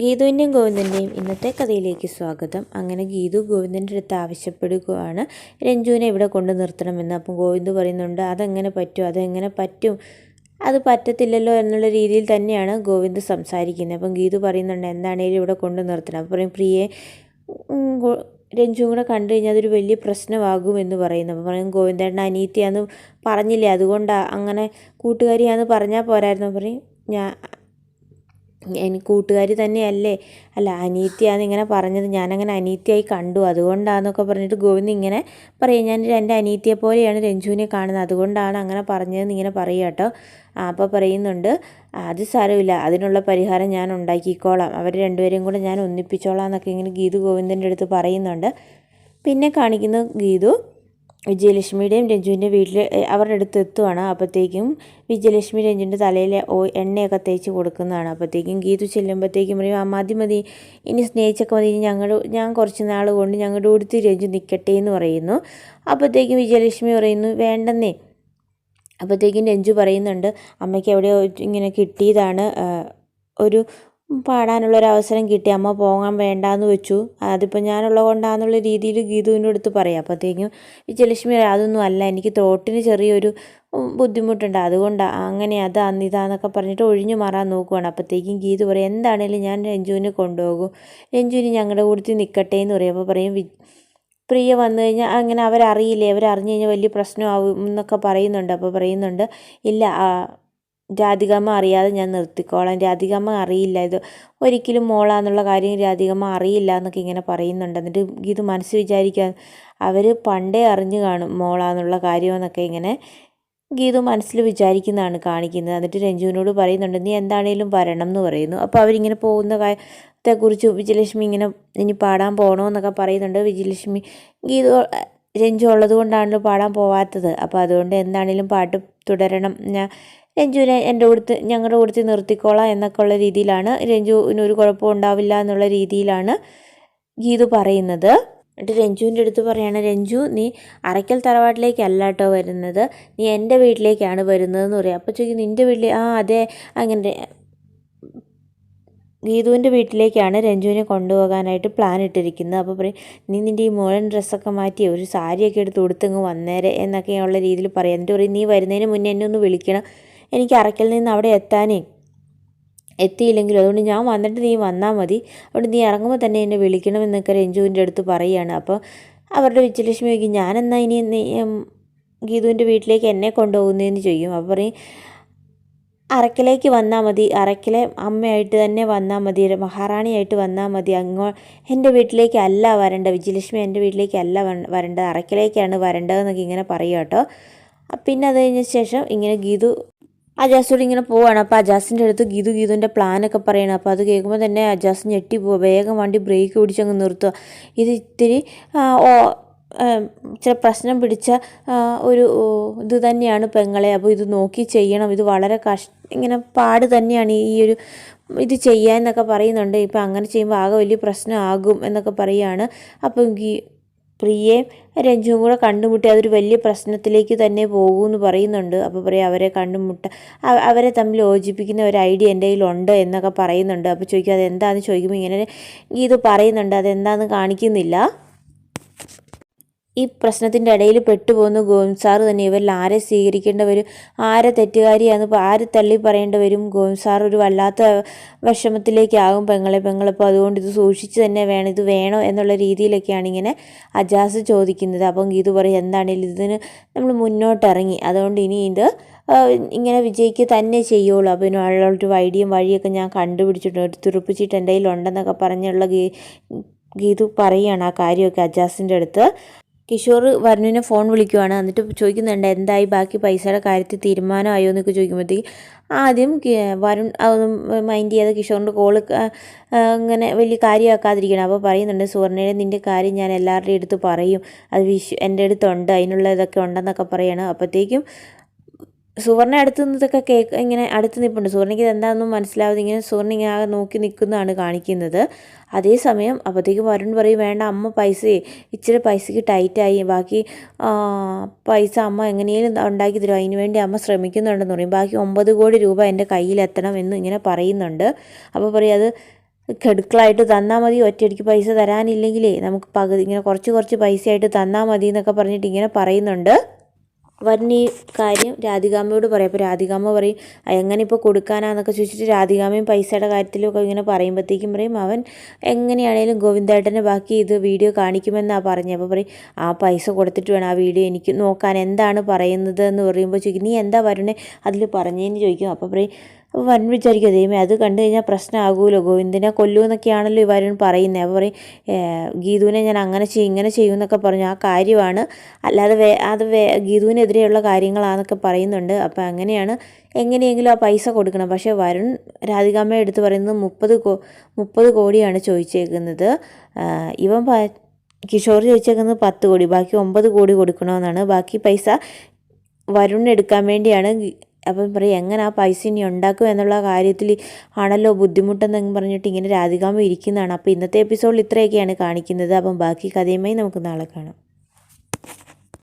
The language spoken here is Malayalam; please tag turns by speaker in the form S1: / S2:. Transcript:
S1: ഗീതുവിന്റെയും ഗോവിന്ദന്റെയും ഇന്നത്തെ കഥയിലേക്ക് സ്വാഗതം. അങ്ങനെ ഗീതു ഗോവിന്ദന്റെ അടുത്ത് ആവശ്യപ്പെടുകയാണ് രഞ്ജുവിനെ ഇവിടെ കൊണ്ട് നിർത്തണമെന്ന്. അപ്പം ഗോവിന്ദ് പറയുന്നുണ്ട് അതെങ്ങനെ പറ്റും? അതെങ്ങനെ പറ്റും? അത് പറ്റത്തില്ലല്ലോ എന്നുള്ള രീതിയിൽ തന്നെയാണ് ഗോവിന്ദ് സംസാരിക്കുന്നത്. അപ്പം ഗീതു പറയുന്നുണ്ട് എന്താണേലും ഇവിടെ കൊണ്ട് നിർത്തണം. അപ്പം പറയും പ്രിയെ രഞ്ജുവും കൂടെ കണ്ടു കഴിഞ്ഞാൽ അതൊരു വലിയ പ്രശ്നമാകും എന്ന് പറയുന്നു. അപ്പം പറയും ഗോവിന്ദേട്ടൻ അനീത്തിയാന്ന് പറഞ്ഞില്ലേ? അതുകൊണ്ടാണ് അങ്ങനെ കൂട്ടുകാരിയാന്ന് പറഞ്ഞാൽ പോരായിരുന്നു. പറയും ഞാൻ എനിക്ക് കൂട്ടുകാരി തന്നെയല്ലേ? അല്ല അനീത്തിയാന്ന് ഇങ്ങനെ പറഞ്ഞത്. ഞാനങ്ങനെ അനീത്തിയായി കണ്ടു. അതുകൊണ്ടാണെന്നൊക്കെ പറഞ്ഞിട്ട് ഗോവിന്ദ് ഇങ്ങനെ പറയും. ഞാൻ എന്റെ അനീത്തിയെ പോലെയാണ് രഞ്ജുവിനെ കാണുന്നത്. അതുകൊണ്ടാണ് അങ്ങനെ പറഞ്ഞതെന്ന് ഇങ്ങനെ പറയുക കേട്ടോ. അപ്പോൾ പറയുന്നുണ്ട് അത് സാരമില്ല. അതിനുള്ള പരിഹാരം ഞാൻ ഉണ്ടാക്കിക്കോളാം. അവർ രണ്ടുപേരെയും കൂടെ ഞാൻ ഒന്നിപ്പിച്ചോളാം എന്നൊക്കെ ഇങ്ങനെ ഗീതു ഗോവിന്ദന്റെ അടുത്ത് പറയുന്നുണ്ട്. പിന്നെ കാണിക്കുന്ന ഗീതു വിജയലക്ഷ്മിയുടെയും രഞ്ജുവിന്റെ വീട്ടിൽ അവരുടെ അടുത്ത് എത്തുവാണ്. അപ്പോഴത്തേക്കും വിജയലക്ഷ്മി രഞ്ജുവിന്റെ തലയിലെ ഓ എണ്ണയൊക്കെ തേച്ച് കൊടുക്കുന്നതാണ്. അപ്പോഴത്തേക്കും ഗീതു ചെല്ലുമ്പോഴത്തേക്കും പറയും ആ മതി മതി. ഇനി സ്നേഹിച്ചൊക്കെ മതി ഞങ്ങൾ ഞാൻ കുറച്ച് നാൾ കൊണ്ട് ഞങ്ങളുടെ അടുത്ത് രഞ്ജു നിൽക്കട്ടെ എന്ന് പറയുന്നു. അപ്പോഴത്തേക്കും വിജയലക്ഷ്മി പറയുന്നു വേണ്ടെന്നേ. അപ്പോഴത്തേക്കും രഞ്ജു പറയുന്നുണ്ട് അമ്മയ്ക്ക് എവിടെയോ ഇങ്ങനെ കിട്ടിയതാണ് ഒരു പാടാനുള്ള അവസരം കിട്ടി. അമ്മ പോകാൻ വേണ്ടാന്ന് വെച്ചു. അതിപ്പോൾ ഞാനുള്ള കൊണ്ടാന്നുള്ള രീതിയിൽ ഗീതുവിന്റെ അടുത്ത് പറയാം. അപ്പോഴത്തേക്കും വിജയലക്ഷ്മി അതൊന്നും അല്ല. എനിക്ക് തോട്ടിന് ചെറിയൊരു ബുദ്ധിമുട്ടുണ്ട്. അതുകൊണ്ടാണ് അങ്ങനെ അതാന്ന് ഇതാന്നൊക്കെ പറഞ്ഞിട്ട് ഒഴിഞ്ഞു മാറാൻ നോക്കുവാണ്. അപ്പോഴത്തേക്കും ഗീതു പറയും എന്താണേലും ഞാൻ രഞ്ജുവിനെ കൊണ്ടുപോകും. രഞ്ജുവിന് ഞങ്ങളുടെ കൂടുതൽ നിൽക്കട്ടെ എന്ന് പറയുമ്പോൾ പറയും പ്രിയ വന്നു കഴിഞ്ഞാൽ അങ്ങനെ അവരറിയില്ലേ? അവരറിഞ്ഞു കഴിഞ്ഞാൽ വലിയ പ്രശ്നമാവും എന്നൊക്കെ പറയുന്നുണ്ട്. അപ്പോൾ പറയുന്നുണ്ട് ഇല്ല രാധികമ്മ അറിയാതെ ഞാൻ നിർത്തിക്കോളാം. രാധികമ്മ അറിയില്ല. ഇത് ഒരിക്കലും മോളാന്നുള്ള കാര്യം രാധികമ്മ അറിയില്ല എന്നൊക്കെ ഇങ്ങനെ പറയുന്നുണ്ട്. എന്നിട്ട് ഇത് മനസ്സ് വിചാരിക്കാൻ അവർ പണ്ടേ അറിഞ്ഞു കാണും മോളാന്നുള്ള കാര്യമെന്നൊക്കെ ഇങ്ങനെ ഗീതു മനസ്സിൽ വിചാരിക്കുന്നതാണ് കാണിക്കുന്നത്. എന്നിട്ട് രഞ്ജുവിനോട് പറയുന്നുണ്ട് നീ എന്താണേലും വരണം എന്ന് പറയുന്നു. അപ്പോൾ അവരിങ്ങനെ പോകുന്ന കാര്യത്തെക്കുറിച്ച് വിജയലക്ഷ്മി ഇങ്ങനെ ഇനി പാടാൻ പോകണമെന്നൊക്കെ പറയുന്നുണ്ട്. വിജയലക്ഷ്മി ഗീതു രഞ്ജു ഉള്ളത് കൊണ്ടാണല്ലോ പാടാൻ പോവാത്തത്. അപ്പോൾ അതുകൊണ്ട് എന്താണേലും പാട്ട് തുടരണം. ഞാൻ രഞ്ജുവിനെ എന്റെ കൂടുത്ത് ഞങ്ങളുടെ കൂടത്തിൽ നിർത്തിക്കോളാം എന്നൊക്കെ ഉള്ള രീതിയിലാണ്. രഞ്ജുവിന് ഒരു കുഴപ്പം ഉണ്ടാവില്ല എന്നുള്ള രീതിയിലാണ് ഗീതു പറയുന്നത്. എന്നിട്ട് രഞ്ജുവിന്റെ അടുത്ത് പറയുകയാണ് രഞ്ജു നീ അറയ്ക്കൽ തറവാട്ടിലേക്കല്ല കേട്ടോ വരുന്നത്. നീ എന്റെ വീട്ടിലേക്കാണ് വരുന്നത് എന്ന് പറയും. അപ്പോൾ ചോദിക്കും നിന്റെ വീട്ടിൽ ആ അതെ അങ്ങനെ. ഗീതുവിന്റെ വീട്ടിലേക്കാണ് രഞ്ജുവിനെ കൊണ്ടുപോകാനായിട്ട് പ്ലാൻ ഇട്ടിരിക്കുന്നത്. അപ്പോൾ പറയും നീ നിന്റെ ഈ മോഴൻ ഡ്രസ്സൊക്കെ മാറ്റി ഒരു സാരിയൊക്കെ എടുത്ത് ഉടുത്തങ്ങ് വന്നേരെ എന്നൊക്കെയുള്ള രീതിയിൽ പറയാം. എന്നിട്ട് പറയും നീ വരുന്നതിന് മുന്നേ എന്നെ ഒന്ന് വിളിക്കണം. എനിക്ക് അറക്കിൽ നിന്ന് അവിടെ എത്താനേ എത്തിയില്ലെങ്കിലും അതുകൊണ്ട് ഞാൻ വന്നിട്ട് നീ വന്നാൽ മതി. അതുകൊണ്ട് നീ ഇറങ്ങുമ്പോൾ തന്നെ എന്നെ വിളിക്കണമെന്നൊക്കെ രഞ്ജുവിന്റെ അടുത്ത് പറയുകയാണ്. അപ്പോൾ അവരുടെ വിജയലക്ഷ്മി ചോദിക്കും ഞാനെന്നാ ഇനി ഗീതുവിന്റെ വീട്ടിലേക്ക് എന്നെ കൊണ്ടുപോകുന്നതെന്ന് ചോദിക്കും. അപ്പോൾ പറയും അറക്കലേക്ക് വന്നാൽ മതി. അറക്കിലെ അമ്മയായിട്ട് തന്നെ വന്നാൽ മതി. മഹാറാണിയായിട്ട് വന്നാൽ മതി. അങ്ങോ എന്റെ വീട്ടിലേക്ക് അല്ല വരേണ്ട വിജയലക്ഷ്മി എന്റെ വീട്ടിലേക്ക് അല്ല വര- വരേണ്ടത്. അറക്കിലേക്കാണ് വരേണ്ടതെന്നൊക്കെ ഇങ്ങനെ പറയുക കേട്ടോ. പിന്നെ അത് കഴിഞ്ഞ ശേഷം ഇങ്ങനെ ഗീതു അജാസോട് ഇങ്ങനെ പോവാണ്. അപ്പോൾ അജാസിന്റെ അടുത്ത് ഗീതു ഗീതുവിന്റെ പ്ലാനൊക്കെ പറയണം. അപ്പോൾ അത് കേൾക്കുമ്പോൾ തന്നെ അജാസ് ഞെട്ടി പോവുക വേഗം വണ്ടി ബ്രേക്ക് പിടിച്ചങ്ങ് നിർത്തുക ഇത് ഇത്തിരി ഇച്ചിരി പ്രശ്നം പിടിച്ച ഒരു ഇത് തന്നെയാണ് പെങ്ങളെ. അപ്പോൾ ഇത് നോക്കി ചെയ്യണം. ഇത് വളരെ കഷ് ഇങ്ങനെ പാട് തന്നെയാണ് ഈ ഒരു ഇത് ചെയ്യാൻ എന്നൊക്കെ പറയുന്നുണ്ട്. ഇപ്പം അങ്ങനെ ചെയ്യുമ്പോൾ ആകെ വലിയ പ്രശ്നമാകും എന്നൊക്കെ പറയുകയാണ് അപ്പം പ്രിയയും രഞ്ജുവും കൂടെ കണ്ടുമുട്ടി അതൊരു വലിയ പ്രശ്നത്തിലേക്ക് തന്നെ പോകുമെന്ന് പറയുന്നുണ്ട്. അപ്പോൾ പറയും അവരെ കണ്ടുമുട്ട അവരെ തമ്മിൽ യോജിപ്പിക്കുന്ന ഒരു ഐഡിയ എന്റെ കയ്യിലുണ്ട് എന്നൊക്കെ പറയുന്നുണ്ട്. അപ്പോൾ ചോദിക്കും അതെന്താണെന്ന് ചോദിക്കുമ്പോൾ ഇങ്ങനെ ഇത് പറയുന്നുണ്ട്. അതെന്താണെന്ന് കാണിക്കുന്നില്ല. ഈ പ്രശ്നത്തിന്റെ ഇടയിൽ പെട്ടുപോകുന്ന ഗോവിന്ദ് തന്നെ. ഇവരിൽ ആരെ സ്വീകരിക്കേണ്ട വരും? ആരെ തെറ്റുകാരിയാന്ന് ആര് തള്ളി പറയേണ്ടവരും ഗോവിന്ദ് സാർ ഒരു വല്ലാത്ത വിഷമത്തിലേക്കാകും പെങ്ങളെ പെങ്ങളിപ്പോൾ അതുകൊണ്ട് ഇത് സൂക്ഷിച്ച് തന്നെ വേണം ഇത് വേണോ എന്നുള്ള രീതിയിലൊക്കെയാണ് ഇങ്ങനെ അജാസ് ചോദിക്കുന്നത്. അപ്പം ഗീതു പറയും എന്താണെങ്കിലും ഇതിന് നമ്മൾ മുന്നോട്ടിറങ്ങി. അതുകൊണ്ട് ഇനി ഇത് ഇങ്ങനെ വിജയിക്ക് തന്നെ ചെയ്യുള്ളൂ. അപ്പോൾ ഇതിനുള്ളൊരു വൈഡിയും വഴിയൊക്കെ ഞാൻ കണ്ടുപിടിച്ചിട്ടുണ്ട്. ഒരു തുറപ്പിച്ചിട്ട് എന്റെ കയ്യിലുണ്ടെന്നൊക്കെ പറഞ്ഞുള്ള ഗീ ഗീതു പറയുകയാണ് ആ കാര്യമൊക്കെ അജാസിന്റെ അടുത്ത്. കിഷോർ വരുണിനെ ഫോൺ വിളിക്കുവാണ്. എന്നിട്ട് ചോദിക്കുന്നുണ്ട് എന്തായി? ബാക്കി പൈസയുടെ കാര്യത്തിൽ തീരുമാനമായോ എന്നൊക്കെ ചോദിക്കുമ്പോഴത്തേക്ക് ആദ്യം വരുൺ അതൊന്നും മൈൻഡ് ചെയ്യാതെ കിഷോറിന്റെ കോൾ അങ്ങനെ വലിയ കാര്യമാക്കാതിരിക്കണം അപ്പോൾ പറയുന്നുണ്ട് സുവർണയുടെ നിന്റെ കാര്യം ഞാൻ എല്ലാവരുടെയും അടുത്ത് പറയും. അത് വിഷ് എന്റെ അടുത്തുണ്ട് അതിനുള്ള ഇതൊക്കെ ഉണ്ടെന്നൊക്കെ പറയണം. അപ്പോഴത്തേക്കും സുവർണ അടുത്ത് നിന്നതൊക്കെ കേക്ക് ഇങ്ങനെ അടുത്ത് നിൽപ്പുണ്ട് സുവർണയ്ക്ക് എന്താണെന്നും മനസ്സിലാവാതെ ഇങ്ങനെ സുവർണ ഇങ്ങനെ ആകെ നോക്കി നിൽക്കുന്നതാണ് കാണിക്കുന്നത്. അതേസമയം അപ്പോഴത്തേക്കും വരുൺ പറയും വേണ്ട അമ്മ പൈസ ഇച്ചിരി പൈസയ്ക്ക് ടൈറ്റായി ബാക്കി പൈസ അമ്മ എങ്ങനെയും ഉണ്ടാക്കി തരും അതിന് വേണ്ടി അമ്മ ശ്രമിക്കുന്നുണ്ടെന്ന് പറയും. ബാക്കി ഒമ്പത് കോടി രൂപ എന്റെ കയ്യിലെത്തണം എന്ന് ഇങ്ങനെ പറയുന്നുണ്ട്. അപ്പോൾ പറയും അത് കെടുക്കളായിട്ട് തന്നാൽ മതി. ഒറ്റയടിക്ക് പൈസ തരാനില്ലെങ്കിലേ നമുക്ക് പകുതി ഇങ്ങനെ കുറച്ച് കുറച്ച് പൈസയായിട്ട് തന്നാൽ മതി എന്നൊക്കെ പറഞ്ഞിട്ട് ഇങ്ങനെ പറയുന്നുണ്ട്. വരുൺ ഈ കാര്യം രാധികാമ്മയോട് പറയും. അപ്പോൾ രാധികാമ്മ പറയും "ആ, എങ്ങനെ ഇപ്പോൾ കൊടുക്കാനാന്നൊക്കെ ചോദിച്ചിട്ട് രാധികാമ്മയും പൈസയുടെ കാര്യത്തിലൊക്കെ ഇങ്ങനെ പറയുമ്പോഴത്തേക്കും പറയും അവൻ എങ്ങനെയാണേലും ഗോവിന്ദേട്ടനെ ബാക്കി ഇത് വീഡിയോ കാണിക്കുമെന്നാണ് പറഞ്ഞത് അപ്പോൾ പറയും ആ പൈസ കൊടുത്തിട്ട് വേണം ആ വീഡിയോ എനിക്ക് നോക്കാൻ. എന്താണ് പറയുന്നത്? എന്ന് പറയുമ്പോൾ ചോദിക്കും നീ എന്താ വരണേ അതിൽ പറഞ്ഞതെന്ന് ചോദിക്കും. അപ്പോൾ പറയും അപ്പോൾ വിചാരിക്കുക വിചാരിക്കും. ദൈവമേ അത് കണ്ടു കഴിഞ്ഞാൽ പ്രശ്നമാകുമല്ലോ ഗോവിന്ദനെ കൊല്ലുമെന്നൊക്കെയാണല്ലോ ഈ വരുൺ പറയുന്നത് അപ്പോൾ പറയും ഗീതുവിനെ ഞാൻ അങ്ങനെ ചെയ്യും ഇങ്ങനെ ചെയ്യും എന്നൊക്കെ പറഞ്ഞു. ആ കാര്യമാണ്. അല്ലാതെ വേ അത് വേ ഗീതുവിനെതിരെയുള്ള കാര്യങ്ങളാണെന്നൊക്കെ പറയുന്നുണ്ട്. അപ്പോൾ അങ്ങനെയാണ് എങ്ങനെയെങ്കിലും ആ പൈസ കൊടുക്കണം. പക്ഷേ വരുൺ രാധികാമ്മ എടുത്ത് പറയുന്നത് മുപ്പത് കോ മുപ്പത് കോടിയാണ് ചോദിച്ചേക്കുന്നത്. ഇവൻ കിഷോർ ചോദിച്ചേക്കുന്നത് പത്ത് കോടി. ബാക്കി ഒമ്പത് കോടി കൊടുക്കണമെന്നാണ് ബാക്കി പൈസ വരുൺ എടുക്കാൻ വേണ്ടിയാണ് അപ്പം പറയും എങ്ങനെ ആ പൈസ ഇനി ഉണ്ടാക്കും എന്നുള്ള കാര്യത്തിൽ ആണല്ലോ ബുദ്ധിമുട്ടെന്ന് പറഞ്ഞിട്ട് ഇങ്ങനെ രാധികാമ്മ ഇരിക്കുന്നതാണ്. അപ്പോൾ ഇന്നത്തെ എപ്പിസോഡിൽ ഇത്രയൊക്കെയാണ് കാണിക്കുന്നത്. അപ്പം ബാക്കി കഥയുമായി നമുക്ക് നാളെ കാണാം.